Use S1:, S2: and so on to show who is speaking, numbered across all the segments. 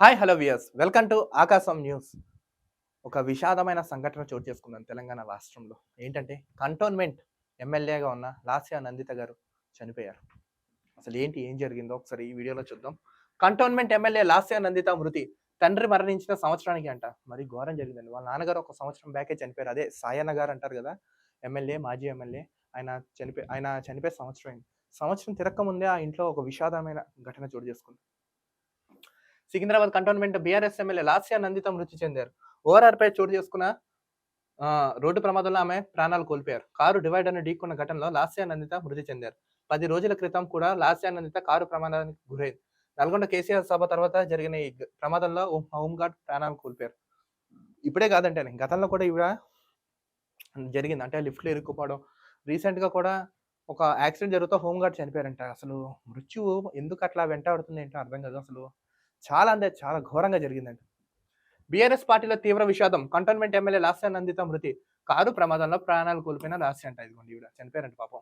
S1: Hi hello viewers welcome to Aakasam news. ఒక విషాదమైన సంఘటన చోటు చేసుకుందాం తెలంగాణ రాష్ట్రంలో. ఏంటంటే కంటోన్మెంట్ ఎమ్మెల్యేగా ఉన్న లాస్యా నందిత గారు చనిపోయారు. అసలు ఏంటి ఏం జరిగిందో ఒకసారి ఈ వీడియోలో చూద్దాం. కంటోన్మెంట్ ఎమ్మెల్యే లాస్యా నందిత మృతి తండ్రి మరణించిన సంవత్సరానికి అంట. మరి ఘోరం జరిగిందండి. వాళ్ళ నాన్నగారు ఒక సంవత్సరం బ్యాకే చనిపోయారు. అదే సాయన్న గారు అంటారు కదా ఎమ్మెల్యే మాజీ ఎమ్మెల్యే. ఆయన చనిపోయి ఆయన చనిపోయే సంవత్సరం అయింది. సంవత్సరం తిరక్క ముందే ఆ ఇంట్లో ఒక విషాదమైన ఘటన చోటు చేసుకుంది. Secunderabad cantonment BRS MLA Lasya Nanditha మృతి చెందారు. ఓఆర్ఆర్పై చోటు చేసుకున్న రోడ్డు ప్రమాదంలో ఆమె ప్రాణాలు కోల్పోయారు. కారు డివైడర్ను ఢీకున్న ఘటనలో లాస్యా నందిత మృతి చెందారు. పది రోజుల క్రితం కూడా లాస్యా నందిత కారు ప్రమాదానికి గురైంది. నల్గొండ కేసీఆర్ సభ తర్వాత జరిగిన ఈ ప్రమాదంలో హోంగార్డ్ ప్రాణాలు కోల్పోయారు. ఇప్పుడే కాదంటే గతంలో కూడా ఇవిడ జరిగింది. అంటే లిఫ్ట్లో ఇరుక్కుపోవడం. రీసెంట్గా కూడా ఒక యాక్సిడెంట్ జరుగుతూ హోంగార్డ్ చనిపోయారంట. అసలు మృత్యువు ఎందుకు అట్లా వెంటాడుతుంది ఏంటో అర్థం కాదు అసలు. చాలా అంటే చాలా ఘోరంగా జరిగిందండి బీఆర్ఎస్ పార్టీలో తీవ్ర విషాదం కంటోన్మెంట్ ఎమ్మెల్యే లాస్య నందిత మృతి కారు ప్రమాదంలో ప్రాణాలు కోల్పోయిన లాస్య అంట ఇదిగోండి ఇవిడ చనిపోయారంట పాపం.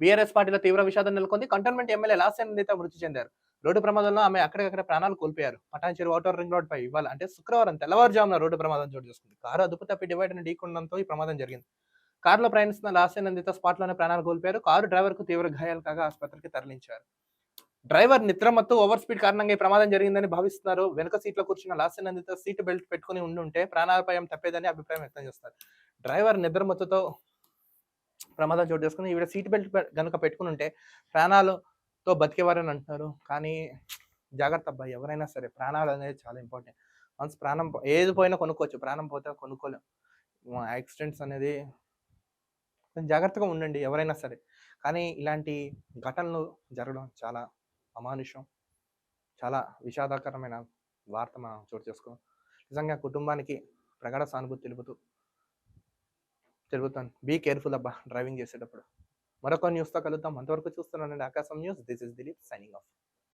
S1: బీఆర్ఎస్ పార్టీలో తీవ్ర విషాదం నెలకొంది కంటోన్మెంట్ ఎమ్మెల్యే లాస్య నందిత మృతి చెందారు. రోడ్డు ప్రమాదంలో ఆమె అక్కడికక్కడ ప్రాణాలు కోల్పోయారు. పటాన్చేరు ఓటర్ రింగ్ రోడ్ పై ఇవ్వాలి అంటే శుక్రవారం తెల్లవారుజామున రోడ్డు ప్రమాదం చోటు చేసుకుంది. కారు అదుపు తప్పి డివైడర్ ఢీకొనడంతో ఈ ప్రమాదం జరిగింది. కారులో ప్రయాణిస్తున్న లాస్య నందిత స్పాట్లోనే ప్రాణాలు కోల్పోయారు. కారు డ్రైవర్కు తీవ్ర గాయాలు కాగా ఆసుపత్రికి తరలించారు. డ్రైవర్ నిద్రమత్తు ఓవర్ స్పీడ్ కారణంగా ఈ ప్రమాదం జరిగిందని భావిస్తున్నారు. వెనుక సీట్లో కూర్చున్న లాస్ట్ నందిత సీట్ బెల్ట్ పెట్టుకుని ఉండుంటే ప్రాణాపాయం తప్పేదని అభిప్రాయం వ్యక్తం చేస్తారు. డ్రైవర్ నిద్రమత్తుతో ప్రమాదం చోటు చేసుకుని ఈవిడ సీట్ బెల్ట్ కనుక పెట్టుకుని ఉంటే ప్రాణాలతో బతికేవారని అంటున్నారు. కానీ జాగ్రత్త అబ్బాయి ఎవరైనా సరే ప్రాణాలు అనేది చాలా ఇంపార్టెంట్. మనసు ప్రాణం ఏది పోయినా కొనుక్కోవచ్చు. ప్రాణం పోతే కొనుక్కోలేం. యాక్సిడెంట్స్ అనేది కొంచెం జాగ్రత్తగా ఉండండి ఎవరైనా సరే. కానీ ఇలాంటి ఘటనలు జరగడం చాలా అమానుషం. చాలా విషాదకరమైన వార్త మనం చోటు చేసుకో నిజంగా కుటుంబానికి ప్రగాఢ సానుభూతి తెలుపుతూ తెలుపుతాను. బీ కేర్ఫుల్ అబ్బా డ్రైవింగ్ చేసేటప్పుడు. మరొక న్యూస్తో కలుద్దాం. అంతవరకు చూస్తున్నానండి Aakasam news this is Dilip signing off